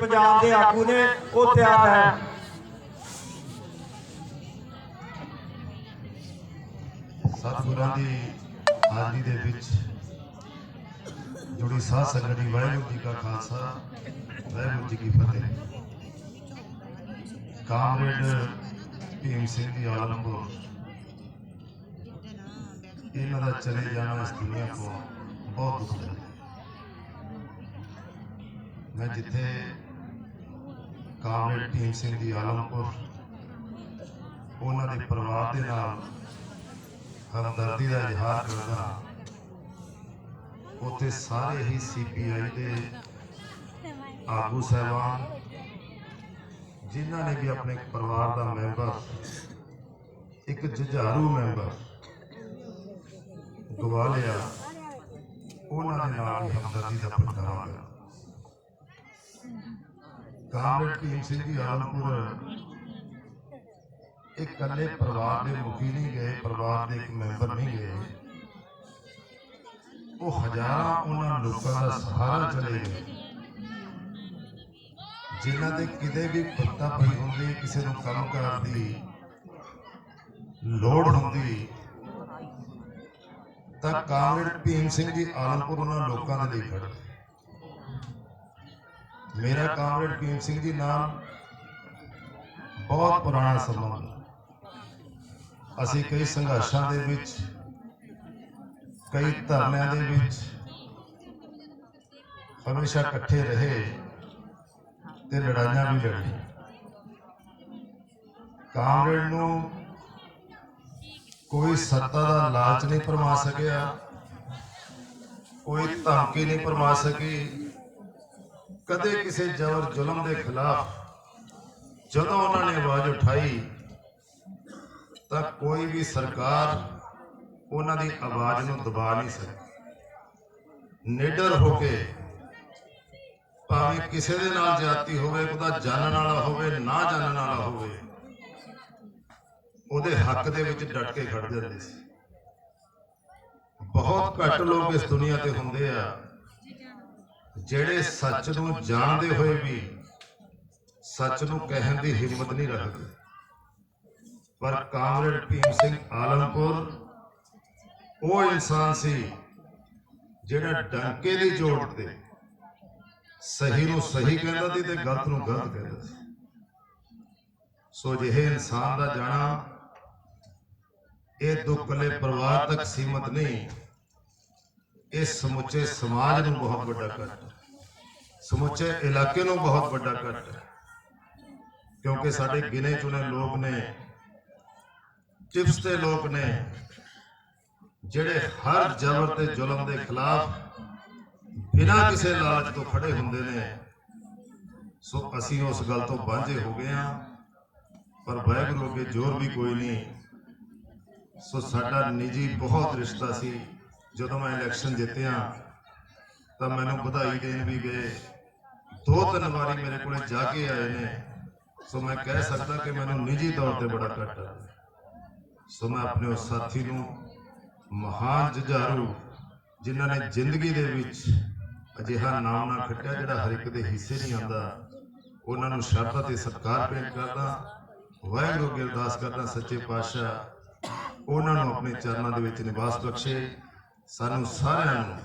ਪੰਜਾਬ ਦੇ ਆਗੂ ਨੇ ਉਹ ਤਿਆਰ ਹੈ ਸਤਿਗੁਰਾਂ ਦੀ ਹਾਜ਼ਰੀ ਦੇ ਵਿੱਚ ਜੁੜੀ ਸਾਧ ਸੰਗਤ ਦੀ ਵਾਹਿਗੁਰੂ ਜੀ ਕਾ ਖਾਲਸਾ, ਵਾਹਿਗੁਰੂ ਜੀ ਕੀ ਫਤਿਹ। ਕਾਮਰੇਡ ਭੀਮ ਸਿੰਘ ਦੀ ਆਲਮਪੁਰ ਇਹਨਾਂ ਦਾ ਚਲੇ ਜਾਣਾ ਇਸ ਦੁਨੀਆ ਤੋਂ ਬਹੁਤ ਦੁੱਖ ਹੈ। ਮੈਂ ਜਿੱਥੇ ਕਾਮਰੇਡ ਭੀਮ ਸਿੰਘ ਦੀ ਆਲਮਪੁਰ। ਉਹਨਾਂ ਦੇ ਪਰਿਵਾਰ ਦੇ ਨਾਲ ਹਮਦਰਦੀ ਦਾ ਇਜ਼ਹਾਰ ਕਰਦਾ ਉੱਥੇ ਸਾਰੇ ਹੀ ਸੀਪੀਆਈ ਦੇ ਆਗੂ ਸਹਿਬਾਨ ਜਿਨ੍ਹਾਂ ਨੇ ਵੀ ਆਪਣੇ ਪਰਿਵਾਰ ਦਾ ਮੈਂਬਰ ਇੱਕ ਜੁਝਾਰੂ ਮੈਂਬਰ ਗਵਾ ਲਿਆ ਉਹਨਾਂ ਦੇ ਨਾਲ ਹਮਦਰਦੀ ਦਾ ਪ੍ਰਗਟਾਵਾ ਕਾਮਰੇਡ ਭੀਮ ਸਿੰਘ ਜੀ ਆਲਮਪੁਰ ਇੱਕ ਇਕੱਲੇ ਪਰਿਵਾਰ ਦੇ ਮੁਖੀ ਨਹੀਂ ਗਏ, ਪਰਿਵਾਰ ਦੇ ਇੱਕ ਮੈਂਬਰ ਨਹੀਂ ਗਏ। ਉਹ ਹਜ਼ਾਰਾਂ ਉਹਨਾਂ ਲੋਕਾਂ ਦਾ ਸਹਾਰਾ ਚਲੇ ਗਏ। ਜਿਨ੍ਹਾਂ ਦੇ ਕਿਤੇ ਵੀ ਪੱਤਾ ਪਈ ਹੁੰਦੀ, ਕਿਸੇ ਨੂੰ ਕੰਮ ਕਰਨ ਦੀ ਲੋੜ ਹੁੰਦੀ, ਤਾਂ ਕਾਮਰੇਡ ਭੀਮ ਸਿੰਘ ਜੀ ਆਲਮਪੁਰ ਉਹਨਾਂ ਲੋਕਾਂ ਦੇ ਲਈ ਖੜ੍ਹੇ ਮੇਰਾ ਕਾਮਰੇਡ ਭੀਮ ਸਿੰਘ ਜੀ ਨਾਲ ਬਹੁਤ ਪੁਰਾਣਾ ਸੰਬੰਧ ਹੈ ਅਸੀਂ ਕਈ ਸੰਘਰਸ਼ਾਂ ਦੇ ਵਿੱਚ ਕਈ ਧਰਨਿਆਂ ਦੇ ਵਿੱਚ ਹਮੇਸ਼ਾ ਇਕੱਠੇ ਰਹੇ ਤੇ ਲੜਾਈਆਂ ਵੀ ਲੜੀ। ਕਾਂਗਰਸ ਨੂੰ ਕੋਈ ਸੱਤਾ ਦਾ ਲਾਲਚ ਨਹੀਂ ਪਰਮਾ ਸਕਿਆ ਕੋਈ ਧਮਕੀ ਨਹੀਂ ਪਰਮਾ ਸਕੀ। ਕਦੇ ਕਿਸੇ ਜ਼ਬਰ ਜ਼ੁਲਮ ਦੇ ਖਿਲਾਫ ਜਦੋਂ ਉਹਨਾਂ ਨੇ ਆਵਾਜ਼ ਉਠਾਈ, ਤਾਂ ਕੋਈ ਵੀ ਸਰਕਾਰ ਉਹਨਾਂ ਦੀ ਆਵਾਜ਼ ਨੂੰ ਦਬਾ ਨਹੀਂ ਸਕਦੀ। ਨਿਡਰ ਹੋ ਕੇ ਭਾਵੇਂ ਕਿਸੇ ਦੇ ਨਾਲ ਜਾਤੀ ਹੋਵੇ, ਉਹਦਾ ਜਾਣਨ ਵਾਲਾ ਹੋਵੇ, ਨਾ ਜਾਣਨ ਵਾਲਾ ਹੋਵੇ, ਉਹਦੇ ਹੱਕ ਦੇ ਵਿੱਚ ਡਟ ਕੇ ਖੜਦੇ ਜਾਂਦੇ ਸੀ। ਬਹੁਤ ਘੱਟ ਲੋਕ ਇਸ ਦੁਨੀਆ ਤੇ ਹੁੰਦੇ ਆ। ਜਿਹੜੇ ਸੱਚ ਨੂੰ ਜਾਣਦੇ ਹੋਏ ਵੀ ਸੱਚ ਨੂੰ ਕਹਿਣ ਦੀ ਹਿੰਮਤ ਨਹੀਂ ਰੱਖਦੇ। ਪਰ ਕਾਮਰੇਡ ਭੀਮ ਸਿੰਘ ਆਲਮਪੁਰ, ਉਹ ਇਨਸਾਨ ਸੀ ਜਿਹੜਾ ਡੰਕੇ ਦੀ ਜੋੜ ਤੇ ਸਹੀ ਨੂੰ ਸਹੀ ਕਹਿੰਦਾ ਸੀ ਤੇ ਗਲਤ ਨੂੰ ਗਲਤ ਕਹਿੰਦਾ ਸੀ। ਸੋ ਜਿਹੇ ਇਨਸਾਨ ਦਾ ਜਾਣਾ, ਇਹ ਦੁੱਖ ਕੱਲੇ ਪਰਿਵਾਰ ਤੱਕ ਸੀਮਤ ਨਹੀਂ। ਇਹ ਸਮੁੱਚੇ ਸਮਾਜ ਨੂੰ ਬਹੁਤ ਵੱਡਾ ਕੱਟ ਸਮੁੱਚੇ ਇਲਾਕੇ ਨੂੰ ਬਹੁਤ ਵੱਡਾ ਕੱਟ ਕਿਉਂਕਿ ਸਾਡੇ ਗਿਨੇ ਚੁਣੇ ਲੋਕ ਨੇ, ਚਿਪਸ ਦੇ ਲੋਕ ਨੇ, ਜਿਹੜੇ ਹਰ ਜ਼ਬਰ ਤੇ ਜ਼ੁਲਮ ਦੇ ਖਿਲਾਫ ਬਿਨਾਂ ਕਿਸੇ ਲਾਲਚ ਤੋਂ ਖੜੇ ਹੁੰਦੇ ਨੇ, ਸੋ ਅਸੀਂ ਉਸ ਗੱਲ ਤੋਂ ਵਾਂਝੇ ਹੋ ਗਏ ਹਾਂ। ਪਰ ਵਾਹਿਗੁਰੂ ਅੱਗੇ ਜ਼ੋਰ ਵੀ ਕੋਈ ਨਹੀਂ। ਸੋ ਸਾਡਾ ਨਿੱਜੀ ਬਹੁਤ ਰਿਸ਼ਤਾ ਸੀ। ਜਦੋਂ ਮੈਂ ਇਲੈਕਸ਼ਨ ਜਿੱਤਿਆ, ਤਾਂ ਮੈਨੂੰ ਵਧਾਈ ਦੇਣ ਵੀ ਗਏ। ਦੋ ਤਿੰਨ ਵਾਰੀ ਮੇਰੇ ਕੋਲੇ ਜਾ ਕੇ ਆਏ ਨੇ। ਸੋ ਮੈਂ ਕਹਿ ਸਕਦਾ ਕਿ ਮੈਨੂੰ ਨਿੱਜੀ ਤੌਰ ਤੇ ਬੜਾ ਘੱਟ ਸੋ ਮੈਂ ਆਪਣੇ ਉਸ ਸਾਥੀ ਨੂੰ ਮਹਾਨ ਜੁਝਾਰੂ, ਜਿਨ੍ਹਾਂ ਨੇ ਜ਼ਿੰਦਗੀ ਦੇ ਵਿੱਚ ਅਜਿਹਾ ਨਾਮ ਨਾ ਖੱਟਿਆ ਜਿਹੜਾ ਹਰ ਇੱਕ ਦੇ ਹਿੱਸੇ ਨਹੀਂ ਆਉਂਦਾ, ਉਹਨਾਂ ਨੂੰ ਸ਼ਰਧਾ ਤੇ ਸਤਿਕਾਰ ਭੇਟ ਕਰਦਾ, ਵਾਹਿਗੁਰੂ ਅੱਗੇ ਅਰਦਾਸ ਕਰਦਾ, ਸੱਚੇ ਪਾਤਸ਼ਾਹ, ਉਹਨਾਂ ਨੂੰ ਆਪਣੇ ਚਰਨਾਂ ਦੇ ਵਿੱਚ ਨਿਵਾਸ ਬਖਸ਼ੇ। ਸਾਨੂੰ ਸਾਰਿਆਂ ਨੂੰ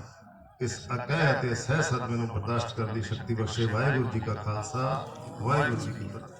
ਇਸ ਅਕਹਿ ਅਤੇ ਸਹਿ ਸਦਮੇ ਨੂੰ ਬਰਦਾਸ਼ਤ ਕਰਨ ਦੀ ਸ਼ਕਤੀ ਬਖਸ਼ੇ ਵਾਹਿਗੁਰੂ ਜੀ ਕਾ ਖਾਲਸਾ, ਵਾਹਿਗੁਰੂ ਜੀ ਕੀ ਫਤਿਹ।